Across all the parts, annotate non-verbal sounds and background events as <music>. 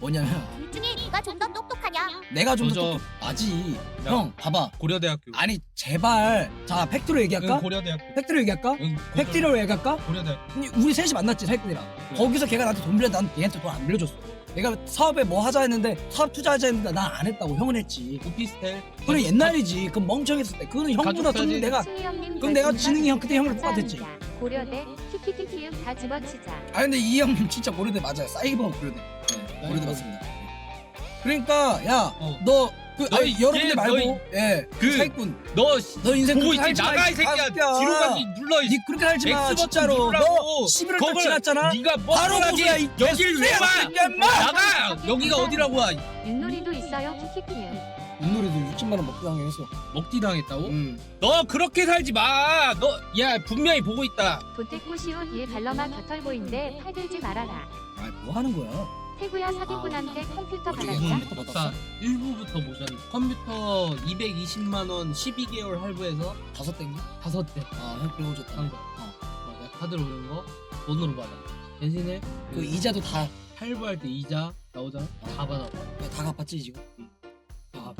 뭐냐면 둘 중에 누가 좀 더 똑똑하냐? 내가 좀. 더 맞지. 야. 형 봐봐. 고려대학교. 아니 제발 자 팩트로 얘기할까? 응, 고려대학교. 팩트로 얘기할까? 응, 팩트로 얘기할까? 고려대학교. 우리 셋이 만났지 사기꾼이랑 거기서 걔가 나한테 돈 빌려 난 얘한테 돈 안 빌려줬어 내가 사업에 뭐 하자 했는데 사업 투자하자 했는데 난 안 했다고 형은 했지 오피스텔. 그건 옛날이지 그건 멍청했을 때 그거는 형보다 가족 좀 사진. 내가 그럼 내가 지능이 형 그때 형이랑 똑같았지 고려대 키키키키육 다 집어치자. 아 근데 이 형님 진짜 고려대 맞아요 사이버 고려대 네, 고려대 맞습니다 그러니까 야 어. 너그 너희 여러분들 얘, 말고 예 그- 사기꾼 너너 인생 보고 그렇게 있지 살지 마, 나가 이 새끼야. 새끼야. 뒤로 가기 눌러 이니 그렇게 살지 마 X 버튼 진짜로 누르라고. 너 11월 달 그걸 지났잖아 네가 바로 뻔뻔하게 보수야 이 여길 왜 와? 새끼야, 인마! 나가. 여기가 어디라고 와? 윷놀이도 있어요 키키키육. 윷놀이도 60만 원 먹고 당했어 먹튀 당했다고? 응. 너 그렇게 살지 마. 너 야 분명히 보고 있다. 도태꾸 시옷 뒤에 발러마 겨털보인데 팔들지 말아라. 아뭐 하는 거야 태구야 사기꾼한테 컴퓨터 받았어? 자 1부부터 보셨네. 컴퓨터 220만 원 12개월 할부해서 다섯 땡겨? 다섯 대 아형 배워줬다 한 거. 어. 어, 내가 카드로 오는 거 돈으로 받아. 대신에 그 이자도 다, 할부할 때 이자 나오잖아. 다 받아. 다 갚았지 지금 다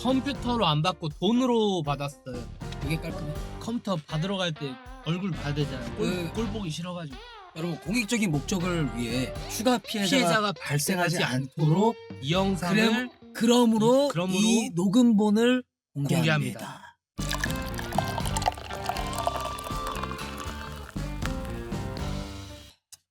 컴퓨터로 안 받고 돈으로 받았어요. 그게 깔끔해 컴퓨터 받으러 갈 때 얼굴 봐야 되잖아. 꼴, 그- 꼴 보기 싫어가지고. 여러분 공익적인 목적을 위해 추가 피해자가, 피해자가 발생하지 않도록 이 영상을 그러므로, 이- 그러므로 이 녹음본을 공개합니다. 공개합니다.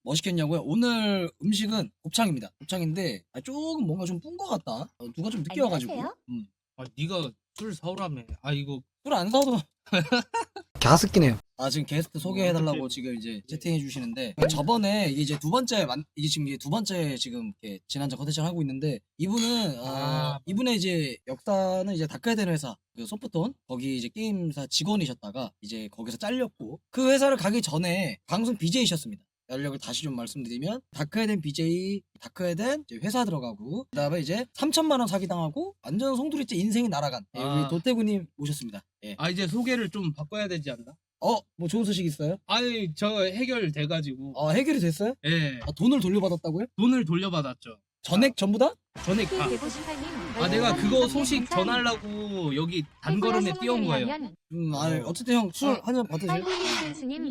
멋있겠냐고요? 오늘 음식은 곱창입니다. 곱창인데 아, 조금 뭔가 좀 뿐 것 같다. 어, 누가 좀 늦게 와가지고. 안녕하세요. 음. 아, 네가 술 사오라며. 아 이거 술 안 사도 <laughs> 갸스끼네요. 아 지금 게스트 소개해달라고 어떡해. 지금 이제 채팅해 주시는데 저번에 이게 이제 두 번째 만 이게 지금 이게 두 번째 지금 이렇게 지난주 컨텐츠를 하고 있는데 이분은 어, 아. 이분의 이제 역사는 이제 닦아야 되는 회사 그 소프톤 거기 이제 게임사 직원이셨다가 이제 거기서 잘렸고 그 회사를 가기 전에 방송 BJ셨습니다. 연력을 다시 좀 말씀드리면 다크헤덴 BJ 다크헤덴 이제 회사 들어가고 그다음에 이제 3천만 원 사기 당하고 완전 송두리째 인생이 날아간 예, 우리 아. 도태구님 모셨습니다. 예. 아 이제 소개를 좀 바꿔야 되지 않나? 어, 뭐 좋은 소식 있어요? 아니 저 해결 돼가지고 아 해결이 됐어요? 예 아, 돈을 돌려받았다고요? 돈을 돌려받았죠. 전액 전부 다? 전에 가. 대구 18님. 아 내가 그거 소식 전하려고 여기 단걸음에 뛰어온 거예요. 음, 아 어쨌든 형술 어. 한잔 받으세요.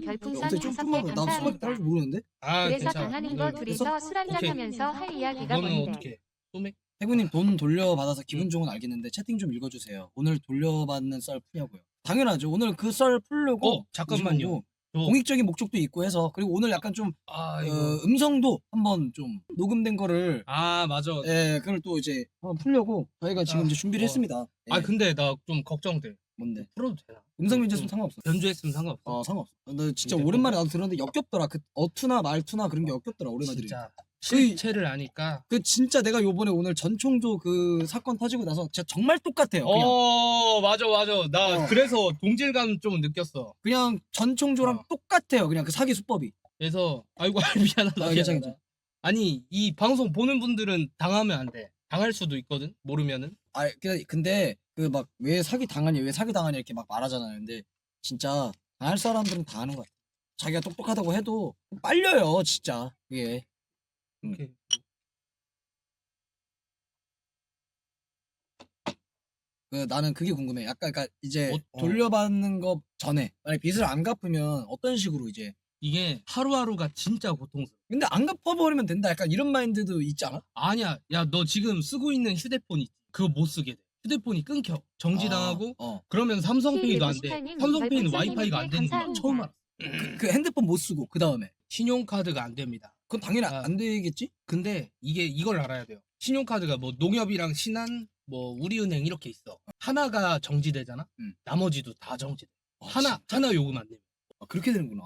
별풍선 어떻게 좀 다섯 풀만 개나 술밖에 감사합니다. 할줄 모르는데. 아 그래서 괜찮아. 당하는 거 너는- 둘이서 술 한잔 오케이. 하면서 할 이야기가 너는 뭔데? 어떻게? 소맥? 태구님 돈 돌려받아서 기분 좋은 건 알겠는데 채팅 좀 읽어주세요. 오늘 돌려받는 썰 풀려고요. 당연하죠. 오늘 그 썰 풀려고. 어 잠깐만요. 공익적인 목적도 있고 해서 그리고 오늘 약간 좀아 어, 이거. 음성도 한번 좀 녹음된 거를 아 맞아. 예 그걸 또 이제 한번 풀려고 저희가 지금 아, 이제 준비를 어. 했습니다. 예, 아 근데 나 좀 걱정돼. 뭔데? 풀어도 되나? 음성 좀 상관없어. 변조했으면 상관없어. 어 상관없어. 나 진짜 근데 오랜만에 나도 들었는데 역겹더라. 그 어투나 말투나 그런 게 역겹더라. 오랜만에 들으니까. 진짜 실체를 아니까. 그 진짜 내가 요번에 오늘 전총조 그 사건 터지고 나서 진짜 정말 똑같아요. 그냥, 어 맞아 맞아. 나 어. 그래서 동질감 좀 느꼈어. 그냥 전총조랑 어. 똑같아요. 그냥 그 사기 수법이. 그래서 아이고 <laughs> 미안하다. 아, 괜찮아, 미안하다. 아니 이 방송 보는 분들은 당하면 안 돼. 당할 수도 있거든. 모르면은. 아 그- 근데 그 막 왜 사기 당하냐 왜 사기 당하냐 이렇게 막 말하잖아요. 근데 진짜 당할 사람들은 다 하는 거야. 자기가 똑똑하다고 해도 빨려요 진짜 그게. 음. 이렇게. 그 나는 그게 궁금해. 약간 그러니까 이제 어, 어. 돌려받는 거 전에 만약 빚을 안 갚으면 어떤 식으로 이제 이게 하루하루가 진짜 고통스러워. 근데 안 갚아버리면 된다. 약간 이런 마인드도 있지 않아? 아니야. 야 너 지금 쓰고 있는 휴대폰 있지? 그거 못 쓰게 돼. 휴대폰이 끊겨. 정지당하고 어. 그러면 삼성페이도 안 돼. K158님 삼성페이는 와이파이가 안 되는 거. 처음 알았어. 그, 그 핸드폰 못 쓰고 그 다음에 신용카드가 안 됩니다. 그건 당연히 아. 안 되겠지? 근데 이게 이걸 알아야 돼요. 신용카드가 뭐 농협이랑 신한, 뭐 우리은행 이렇게 있어. 하나가 정지되잖아. 음. 나머지도 다 정지돼. 아, 하나 진짜? 하나 요금 안 내면. 아, 그렇게 되는구나.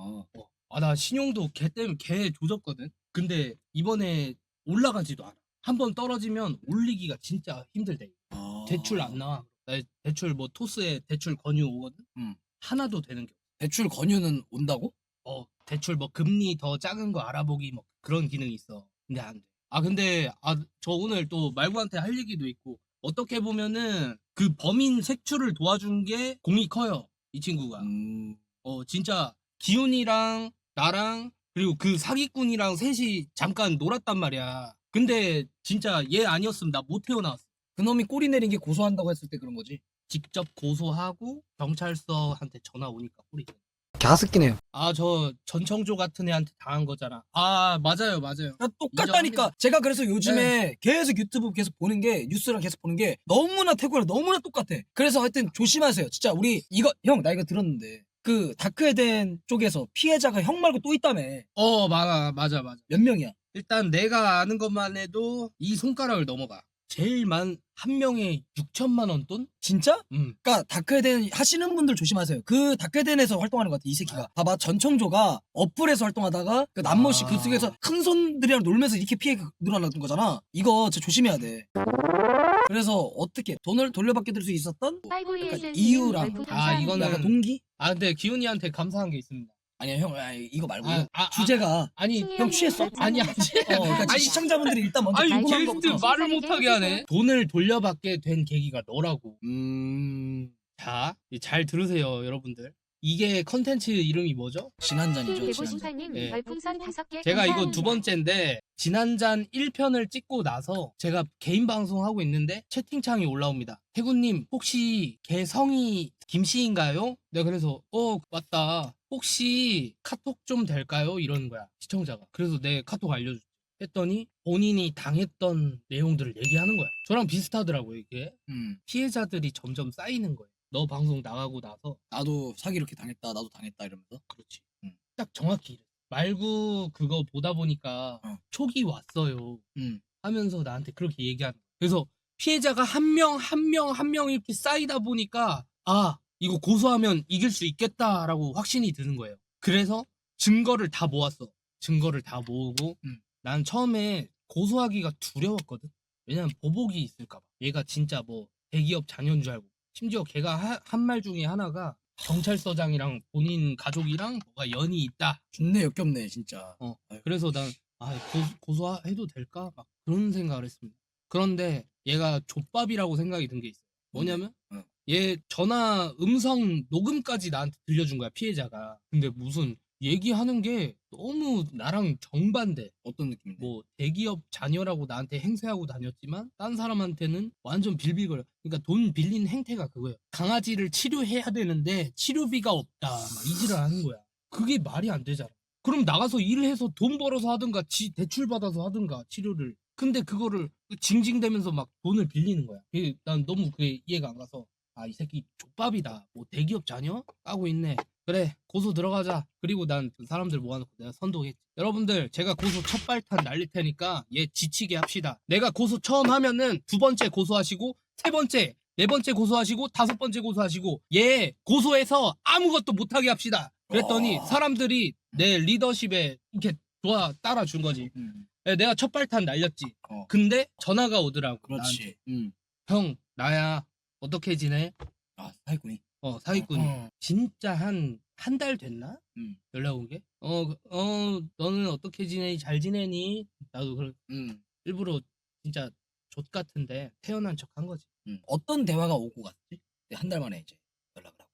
아나 신용도 걔 때문에 걔 조졌거든. 근데 이번에 올라가지도 않아. 한 번 떨어지면 올리기가 진짜 힘들대. 아. 대출 안 나와. 나 대출 뭐 토스에 대출 권유 오거든. 음. 하나도 되는 게. 없어. 대출 권유는 온다고? 어 대출 뭐 금리 더 작은 거 알아보기 뭐 그런 기능이 있어. 근데 안 돼. 아 근데 아 저 오늘 또 말구한테 할 얘기도 있고 어떻게 보면은 그 범인 색출을 도와준 게 공이 커요. 이 친구가. 음. 어 진짜 기훈이랑 나랑 그리고 그 사기꾼이랑 셋이 잠깐 놀았단 말이야. 근데 진짜 얘 아니었으면 나 못 태어나왔어. 그놈이 꼬리 내린 게 고소한다고 했을 때 그런 거지. 직접 고소하고 경찰서한테 전화 오니까 뿌리. 가습기네요. 아 저 전청조 같은 애한테 당한 거잖아. 아 맞아요 맞아요. 그러니까 똑같다니까. 제가 그래서 요즘에 계속 유튜브 계속 보는 게 뉴스랑 계속 보는 게 너무나 태국이랑 너무나 똑같아. 그래서 하여튼 조심하세요. 진짜 우리 이거 형 나 이거 들었는데 그 다크에덴 쪽에서 피해자가 형 말고 또 있다며. 어 맞아 맞아 맞아. 몇 명이야? 일단 내가 아는 것만 해도 이 손가락을 넘어가. 제일 많한 명에 6천만 원 돈? 진짜? 음. 그러니까 다크에덴 하시는 분들 조심하세요. 그 다크에덴에서 활동하는 것 같아 이 새끼가. 봐봐 전청조가 어플에서 활동하다가 그 남모씨 아. 그 속에서 큰 손들이랑 놀면서 이렇게 피해 늘어나는 거잖아. 이거 진짜 조심해야 돼. 그래서 어떻게 돈을 돌려받게 될 수 있었던 파이브이에스 이유랑- 아, 이거는- 약간 동기? 아 근데 기훈이한테 감사한 게 있습니다. 아니야 형 아니, 이거 말고 아, 아, 아, 주제가 아니 형 취했어? 아니 아니. 어, 그러니까 아니, 시청자분들이 일단 먼저 아니 궁금한 게스트 거부터. 말을 못하게 하네. 돈을 돌려받게 된 계기가 너라고. 음 자, 잘 들으세요, 여러분들. 이게 컨텐츠 이름이 뭐죠? 158님 예. 별풍선 5개 제가 이거. 두 번째인데 지난잔 1편을 찍고 나서 제가 개인 방송하고 있는데 채팅창이 올라옵니다. 태구님 혹시 개성이 김씨인가요? 내가 그래서 어 맞다. 혹시 카톡 좀 될까요? 이러는 거야 시청자가. 그래서 내 카톡 알려줬지. 했더니 본인이 당했던 내용들을 얘기하는 거야. 저랑 비슷하더라고요 이게. 음 피해자들이 점점 쌓이는 거예요. 너 방송 나가고 나서 나도 사기 이렇게 당했다 나도 당했다 이러면서 그렇지. 음. 딱 정확히 이래. 말구 그거 보다 보니까 어. 촉이 왔어요. 음 하면서 나한테 그렇게 얘기하는 거야. 그래서 피해자가 한 명, 한 명, 한 명 이렇게 쌓이다 보니까 아, 이거 고소하면 이길 수 있겠다라고 확신이 드는 거예요. 그래서 증거를 다 모았어. 증거를 다 모으고 음. 난 처음에 고소하기가 두려웠거든. 왜냐면 보복이 있을까봐. 얘가 진짜 뭐 대기업 자녀인 줄 알고. 심지어 걔가 한 말 중에 하나가 경찰서장이랑 본인 가족이랑 뭐가 연이 있다. 존내 역겹네 진짜 어. 그래서 난 아, 고, 소해도 될까? 막 그런 생각을 했습니다. 그런데 얘가 족밥이라고 생각이 든 게 있어요. 뭐냐면 응. 얘 전화 음성 녹음까지 나한테 들려준 거야 피해자가. 근데 무슨 얘기하는 게 너무 나랑 정반대. 어떤 느낌인데 뭐 대기업 자녀라고 나한테 행세하고 다녔지만 딴 사람한테는 완전 빌빌거려. 그러니까 돈 빌린 행태가 그거예요. 강아지를 치료해야 되는데 치료비가 없다. 막 이지를 하는 거야. 그게 말이 안 되잖아. 그럼 나가서 일을 해서 돈 벌어서 하든가 지 대출 받아서 하든가 치료를. 근데 그거를 징징대면서 막 돈을 빌리는 거야. 난 너무 그게 이해가 안 가서 아 이 새끼 족밥이다. 뭐 대기업 자녀 까고 있네. 그래 고소 들어가자. 그리고 난그 사람들 모아놓고 내가 선동했지. 여러분들 제가 고소 첫 발탄 날릴 테니까 얘 지치게 합시다. 내가 고소 처음 하면은 두 번째 고소하시고 세 번째 네 번째 고소하시고 다섯 번째 고소하시고 얘 고소해서 아무것도 못하게 합시다. 그랬더니 어. 사람들이 내 리더십에 이렇게 좋아 따라준 거지. 음 예, 내가 첫 발탄 날렸지. 어. 근데 전화가 오더라고. 그렇지 음형 나야 어떻게 지내? 아 사기꾼이 어 사기꾼. 어. 진짜 한 한 달 됐나? 음. 연락 온 게? 어, 그- 어, 너는 어떻게 지내니? 잘 지내니? 나도 그 음, 일부러 진짜 족 같은데 태어난 척 한 거지. 음. 어떤 대화가 오고 갔지? 한 달 만에 이제 연락을 하고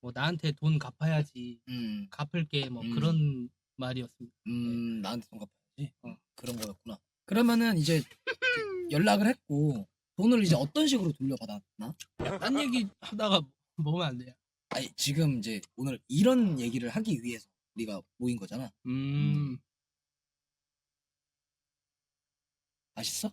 뭐 나한테 돈 갚아야지. 음, 갚을게 뭐 음. 그런 말이었습니다. 음 나한테 돈 갚아야지 어. 그런 거였구나 그러면은 이제 <laughs> 연락을 했고 돈을 이제 어떤 식으로 돌려받았나? 딴 얘기 하다가 먹으면 안 돼요. 아니 지금 이제 오늘 이런 얘기를 하기 위해서 우리가 모인 거잖아 음. 맛있어?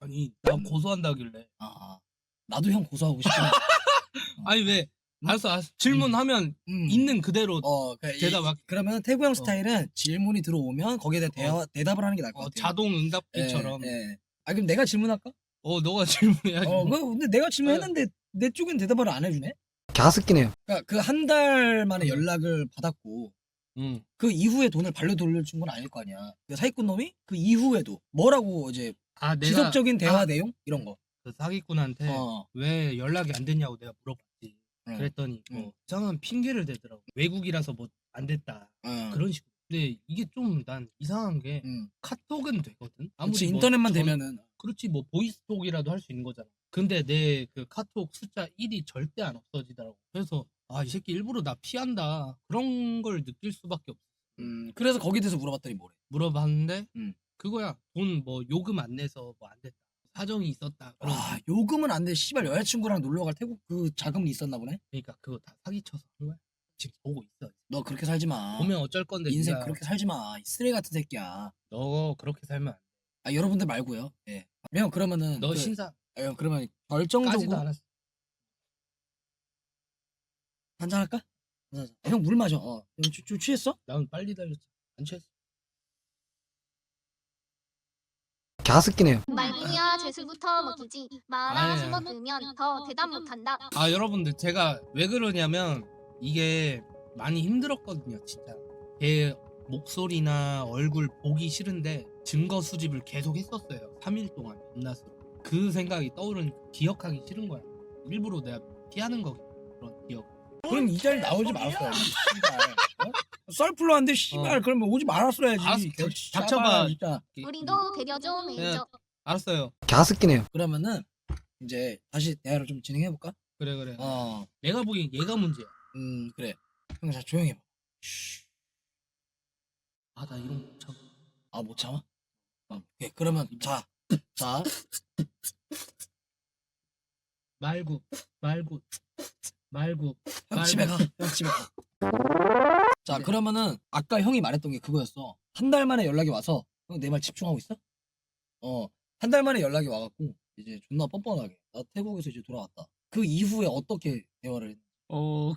아니 나 고소한다길래. 아, 아. 나도 형 고소하고 싶어 <laughs> 아니 왜? 알았어, 알았어. 질문하면 음. 있는 그대로 어, 그러니까 이- 대답 그러면 태구 형 스타일은 질문이 들어오면 거기에 대해 대화, 대답을 하는 게 나을 것 어, 같아 자동 응답기처럼. 예, 예. 아 그럼 내가 질문할까? 어 너가 <laughs> 질문해야지. 어, 뭐. 그 근데 내가 질문했는데 내 쪽엔 대답을 안 해주네. 가습기네요. 그러니까 그 한달 음. 만에 연락을 받았고 응. 그 이후에 돈을 발로 돌려준 건 아닐 거 아니야. 그 사기꾼 놈이 그 이후에도 뭐라고 이제 아 내가 지속적인 대화 아, 내용 이런 거. 그 사기꾼한테 어. 왜 연락이 안 됐냐고 내가 물어봤지. 응. 그랬더니 응. 뭐 이상한 핑계를 대더라고. 외국이라서 뭐 안 됐다. 어. 그런 식으로. 근데 이게 좀 난 이상한 게 응. 카톡은 되거든. 그렇지 뭐 인터넷만 전- 되면은 그렇지 뭐 보이스톡이라도 할 수 있는 거잖아. 근데 내 그 카톡 숫자 1이 절대 안 없어지더라고. 그래서 아 이 새끼 일부러 나 피한다. 그런 걸 느낄 수밖에 없어. 음, 그래서 거기에 대해서 물어봤더니 뭐래. 물어봤는데 음. 그거야. 돈 뭐 요금 안 내서 뭐 안 됐다. 사정이 있었다. 그런 아 요금은 안 돼. 씨발 여자친구랑 놀러 갈 태국 그 자금이 있었나 보네. 그러니까 그거 다 사기쳐서 한 거야. 지금 보고 있어. 너 그렇게 살지 마. 보면 어쩔 건데 인생 네가 그렇게 살지 마. 이 쓰레기 같은 새끼야. 너 그렇게 살면 안. 아 여러분들 말고요. 예. 형 그러면은 너 그, 신상 아, 형 그러면 까지도 결정적으로 않았어. 한잔 할까? 형 물 마셔. 어. 형 좀, 좀 취했어? 난 빨리 달렸지. 안 취했어. 가습기네요. 말뿐이야 재수부터 먹이지. 마라 아니, 숨어 들면 더 대답 못한다. 아 여러분들 제가 왜 그러냐면 이게 많이 힘들었거든요 진짜 걔 목소리나 얼굴 보기 싫은데 증거 수집을 계속 했었어요 3일 동안 밤낮으로 그 생각이 떠오르니까 기억하기 싫은 거야 일부러 내가 피하는 거 그런 기억 그럼 이 자리 나오지. 어? 썰풀로 한데 씨발 어. 그러면 오지 말았어야지. 알았어, 개 닥쳐봐. 진짜. 우리도 배려 좀 해줘. 알았어요 가습기네요. 그러면은 이제 다시 대화를 좀 진행해 볼까? 그래 그래 어. 내가 보기엔 얘가 문제야 음 그래. 형 자 조용히 해 봐. 아 나 이런 거 참. 아 못 참아? 어. 오케이. 그러면 자. <clears throat> 자. 말고 말고 말고 형 집에 가. 형 집에 가. <laughs> 자 그러면은 아까 형이 말했던 게 그거였어. 한 달 만에 연락이 와서 형 내 말 집중하고 있어? 어. 한 달 만에 연락이 와갖고 이제 존나 뻔뻔하게 나 태국에서 이제 돌아왔다. 그 이후에 어떻게 대화를 했? 어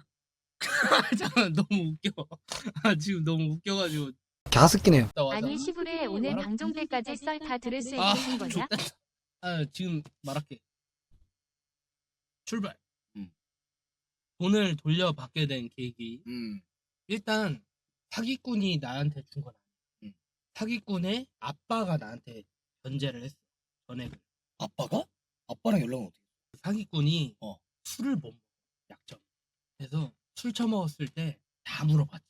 <laughs> 잠깐 너무 웃겨 <laughs> 아 지금 너무 웃겨가지고. 나 와서 아니 시부레 오늘 말아- 방송 때까지 썰 다 들을 수 아, 있는 거냐? 좋겠다. 아, 지금 말할게. 출발. 음. 돈을 돌려받게 된 계기. 음. 일단 사기꾼이 나한테 준 건 아니야. 음. 사기꾼의 아빠가 나한테 견제를 했어. 전액을. 아빠가? 아빠랑 연락은 어떻게? 사기꾼이 어. 술을 못 먹어. 약점. 그래서 술 처먹었을 때 다 물어봤지.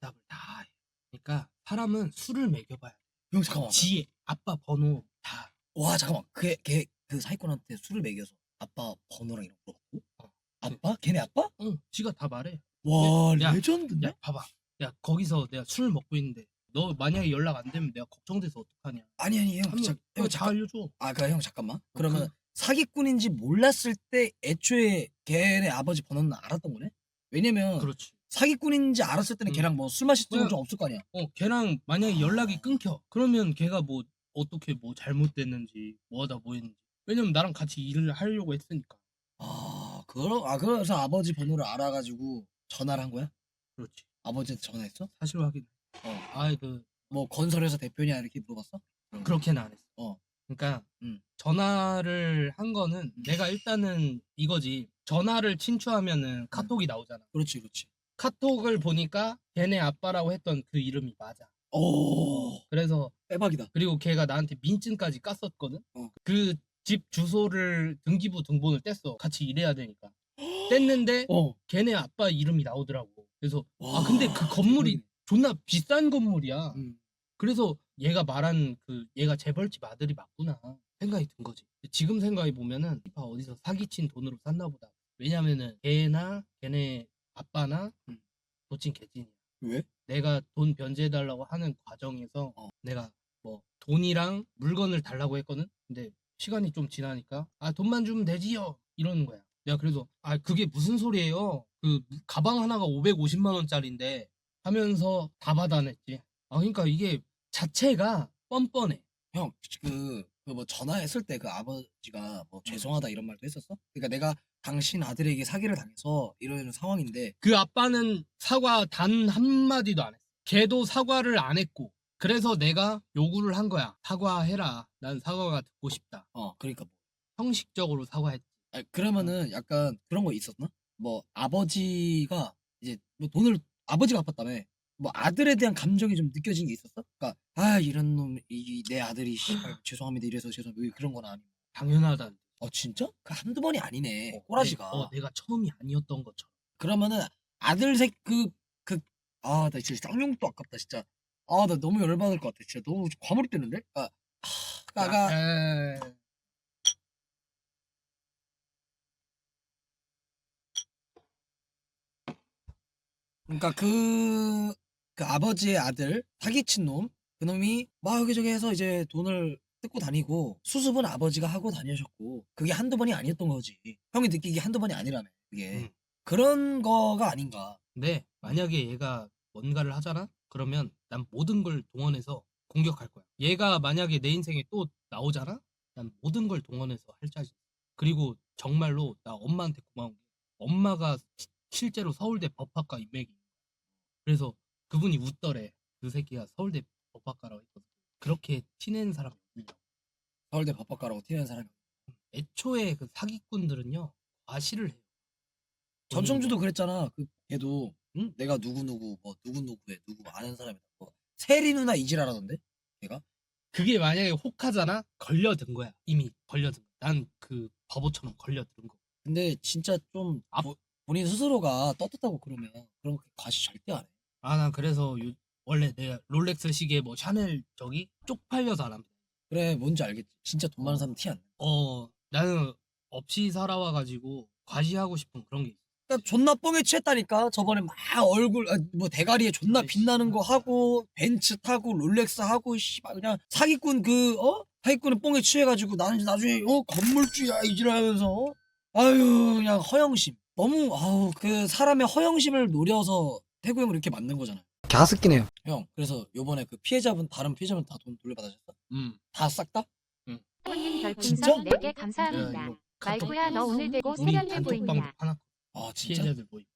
대답을 다 해. 그러니까 사람은 술을 먹여봐야 돼. 형 잠깐만. 지혜, 아빠 번호 다. 와 잠깐만. 그걔그 사기꾼한테 술을 먹여서 아빠 번호랑 이런 거 물어봤고? 어. 아빠? 걔네 아빠? 응, 지가 다 말해. 와 야, 레전드인데? 야 봐봐 야 거기서 내가 술 먹고 있는데 너 만약에 연락 안 되면 내가 걱정돼서 어떡하냐 아니 아니 형, 한번 자, 형형다 잠깐. 알려줘 아, 그형 잠깐만. 그러면 그- 사기꾼인지 몰랐을 때 애초에 걔네 아버지 번호는 알았던 거네? 왜냐면 그렇지 사기꾼인지 알았을 때는 음. 걔랑 뭐 술 마실 적은 좀 없을 거 아니야. 어 걔랑 만약에 연락이 끊겨 그러면 걔가 뭐 어떻게 뭐 잘못됐는지 뭐하다 뭐 했는지 왜냐면 나랑 같이 일을 하려고 했으니까 아, 그러, 아 그래서 아버지 번호를 알아가지고 전화를 한 거야? 그렇지 아버지한테 전화했어? 사실 확인 어. 아이 그 뭐 건설회사 대표냐 이렇게 물어봤어? 그렇게는 안 했어 어. 그러니까 음. 전화를 한 거는 내가 일단은 이거지 전화를 친추하면은 카톡이 나오잖아 그렇지, 그렇지. 카톡을 보니까 걔네 아빠라고 했던 그 이름이 맞아 오, 그래서 빼박이다. 그리고 걔가 나한테 민증까지 깠었거든. 어. 그 집 주소를 등기부 등본을 뗐어. 같이 일해야 되니까. <gasps> 뗐는데 어. 걔네 아빠 이름이 나오더라고. 그래서 와, 아 근데 그 건물이 존나 비싼 건물이야. 음. 그래서 얘가 말한 그 얘가 재벌집 아들이 맞구나 생각이 든 거지. 지금 생각해 보면은 아, 어디서 사기친 돈으로 샀나 보다. 왜냐면은 걔나 걔네 아빠나 음. 도친 개찐이야. 왜? 내가 돈 변제해달라고 하는 과정에서 어. 내가 뭐 돈이랑 물건을 달라고 했거든. 근데 시간이 좀 지나니까 아 돈만 주면 되지요 이러는 거야. 내가 그래서 아 그게 무슨 소리예요? 그 가방 하나가 550만 원짜리인데 하면서 다 받아냈지. 아 그러니까 이게 자체가 뻔뻔해. 형, 그, 그 뭐 전화했을 때 그 아버지가 뭐 죄송하다 이런 말도 했었어? 그러니까 내가 당신 아들에게 사기를 당해서 이런 상황인데 그 아빠는 사과 단 한마디도 안 했어. 걔도 사과를 안 했고. 그래서 내가 요구를 한 거야. 사과해라. 난 사과가 듣고 싶다. 어 그러니까 뭐 형식적으로 사과했지. 아니, 그러면은 약간 그런 거 있었나? 뭐 아버지가 이제 뭐 돈을 아버지가 아팠다며 뭐 아들에 대한 감정이 좀 느껴진 게 있었어? 그러니까 아 이런 놈 이 내 아들이 씨발 <laughs> 죄송합니다 이래서 죄송합니다 그런 건 아니고 당연하다. 어 진짜? 그 한두 번이 아니네 어, 꼬라지가. 내- 어, 내가 처음이 아니었던 것처럼. 그러면은 아들 새그그 아 나 진짜 쌍용도 아깝다 진짜. 아 나 너무 열받을 것 같아. 진짜 너무 과몰입되는데? 아 까가 에... 그러니까 그, 그 아버지의 아들 사기친 놈 그놈이 막 여기저기 해서 이제 돈을 뜯고 다니고 수습은 아버지가 하고 다니셨고 그게 한두 번이 아니었던 거지. 형이 느끼기 한두 번이 아니라며 그게 음. 그런 거가 아닌가. 근데 만약에 얘가 뭔가를 하잖아? 그러면 난 모든 걸 동원해서 공격할 거야. 얘가 만약에 내 인생에 또 나오잖아? 난 모든 걸 동원해서 할 자신. 그리고 정말로 나 엄마한테 고마운 게 엄마가 시- 실제로 서울대 법학과 인맥이. 그래서 그분이 웃더래. 그 새끼가 서울대 법학과라고 했거든. 그렇게 티낸 사람. 서울대 법학과라고 티내는 사람이. 애초에 그 사기꾼들은요 과시를 해요. 전청주도 그랬잖아. 그 걔도 응? 내가 누구 누구 뭐 누구 누구의 누구 아는 사람이다. 뭐 세리 누나 이지라라던데 걔가. 그게 만약에 혹하잖아 걸려든 거야 이미 걸려든 거야 난그 바보처럼 걸려든 거 근데 진짜 좀 아. 보- 본인 스스로가 떳떳하고 그러면 그런 거 과시 절대 안 해. 아 난 그래서 요- 원래 내가 롤렉스 시계 뭐 샤넬 저기 쪽팔려서 안 합니다 그래 뭔지 알겠지. 진짜 돈 많은 사람 티안 나. 어 나는 없이 살아와가지고 과시하고 싶은 그런 게 있어 그러니까 존나 뻥에 취했다니까. 저번에 막 얼굴 아, 뭐 대가리에 존나. 빛나는 거 하고 벤츠 타고 롤렉스 하고 씨발 그냥 사기꾼 그 어? 사기꾼은 뻥에 취해가지고 나는 나중에 어 건물주야 이지라면서 어? 아유 그냥 허영심. 너무 아우 그 사람의 허영심을 노려서 태구 형을 이렇게 만든 거잖아. 가습기네요. 형 그래서 요번에 그 피해자분 다른 피해자분 다 돈 돌려받으셨어? 음 다 싹 다? 님 진짜? 별풍선 4개 야, 감사합니다. 이거 말구야 너 오늘 되고 우리 세련돼 단톡방도 보인다. 하나 아 진짜? 피해자들 모임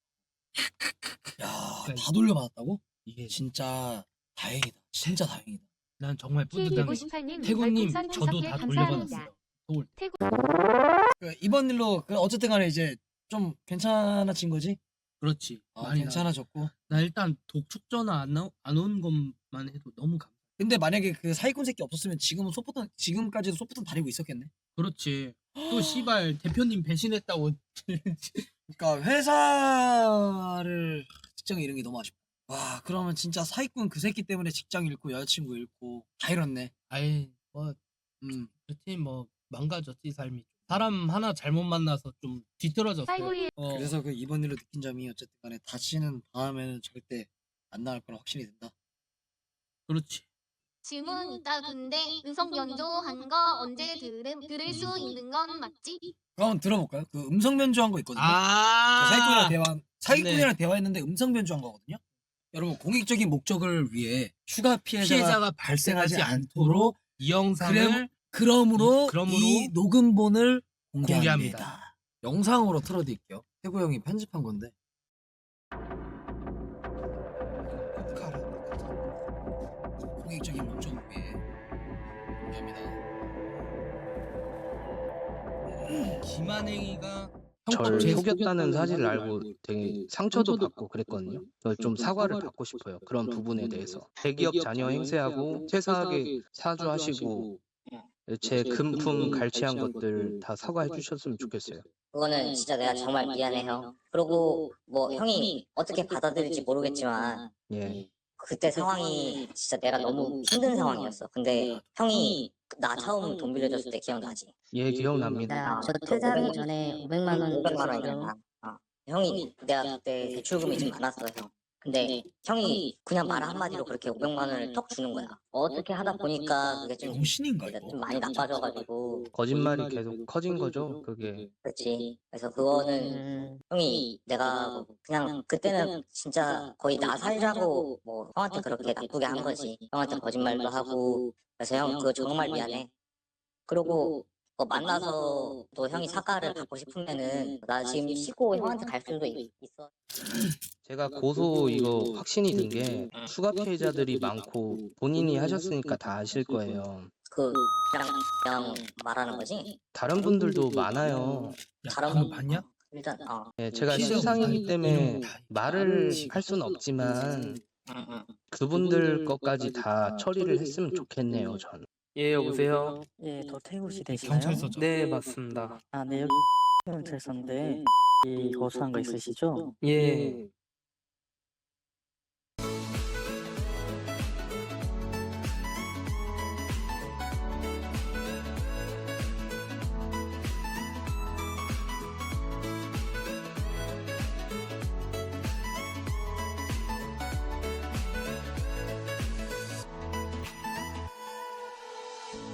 <laughs> 야 그러니까 다 돌려받았다고? 이게 진짜 다행이다. 진짜 다행이다. 난 정말 뿌듯한 게 T158님 태구님 별풍선 저도 5개 다 감사합니다. 돌려받았어요 그 이번 일로 그 어쨌든 간에 이제 좀 괜찮아진 거지? 그렇지 어, 많이 나 괜찮아졌고. 나 일단 독촉 전화 안온 것만 해도 너무 감사 근데 만약에 그 사기꾼 새끼 없었으면 지금은 소프트 지금까지도 소프트 다니고 있었겠네. 그렇지 또 <gasps> 씨발 대표님 배신했다고 <laughs> 그러니까 회사를 직장 잃은 게 너무 아쉽다. 와 그러면 진짜 사기꾼 그 새끼 때문에 직장 잃고 여자친구 잃고 다 잃었네. 아예 뭐 음. 그렇지 뭐 망가졌지 삶이 사람 하나 잘못 만나서 좀 뒤떨어졌어 사이보이 어, 그래서 그 이번 일로 느낀 점이 어쨌든 간에 다시는 다음에는 절대 안 나올 거라 확신이 든다. 그렇지 질문 있다 근데 음성 변조한 거 언제 들음 들을 수 있는 건 맞지? 그럼 들어볼까요? 그 음성 변조한 거 있거든요. 그아 사기꾼이랑 대화 사기꾼이랑 대화했는데 음성 변조한 거거든요. 여러분 공익적인 목적을 위해 추가 피해자가, 피해자가 발생하지 발생하지 않도록 이 영상을 그러므로, 이- 그러므로 이 녹음본을 공개합니다. 공개합니다. 영상으로 틀어드릴게요. 태구 형이 편집한 건데. 공익적인 목적을 위해 공개합니다. 김한행이가 절 속였다는 사실을 알고 되게 상처도 받고 그랬거든요. 그래서 좀 사과를 받고 싶어요. 그런 부분에 대해서. 대기업 자녀 행세하고 퇴사하게 사주하시고 제 금품 갈취한 것들 다 사과해 주셨으면 좋겠어요. 그거는 진짜 내가 정말 미안해요. 그리고 뭐 형이 어떻게 받아들일지 모르겠지만 예. 그때 상황이 진짜 내가 너무 힘든 상황이었어. 근데 형이 나 처음 돈 빌려줬을 때 기억나지? 예, 기억납니다. 저 퇴사하기 전에 500만 원 500만 원이잖아. 어. 형이 내가 그때 대출금이 좀 많았어 형. 근데 형이 그냥 말 한마디로 그렇게 500만 원을 턱 주는 거야. 어떻게 하다 보니까 그게 좀, 영신인가 이거? 좀 많이 나빠져가지고 거짓말이 계속 커진 거죠. 그게 그렇지. 그래서 그거는 형이 내가 뭐 그냥 그때는 진짜 거의 나 살자고 뭐 형한테 그렇게 나쁘게 한 거지. 형한테 거짓말도 하고. 그래서 형 그거 정말 미안해. 그리고 뭐 만나서 또 형이 사과를 받고 싶으면은 나 지금 쉬고 형한테 갈 수도 있, 있어. <clears throat> 제가 고소 이거 확신이 든 게 추가 피해자들이 많고 본인이 하셨으니까 다 아실 거예요. 그 그냥 말하는 거지. 다른 분들도 많아요. 야, 다른 분- 봤냐? 어, 일단 어. 예, 제가 피해자 신상이기 때문에 말을 있지. 할 수는 없지만 그분들 것까지 다 처리를 했으면 좋겠네요, 저는. 예, 여보세요? 예, 더 태구 씨 되시나요? 경찰서죠. 네, 맞습니다. 아, 네, 여기 경찰서인데 이 고소한 거 있으시죠? 예,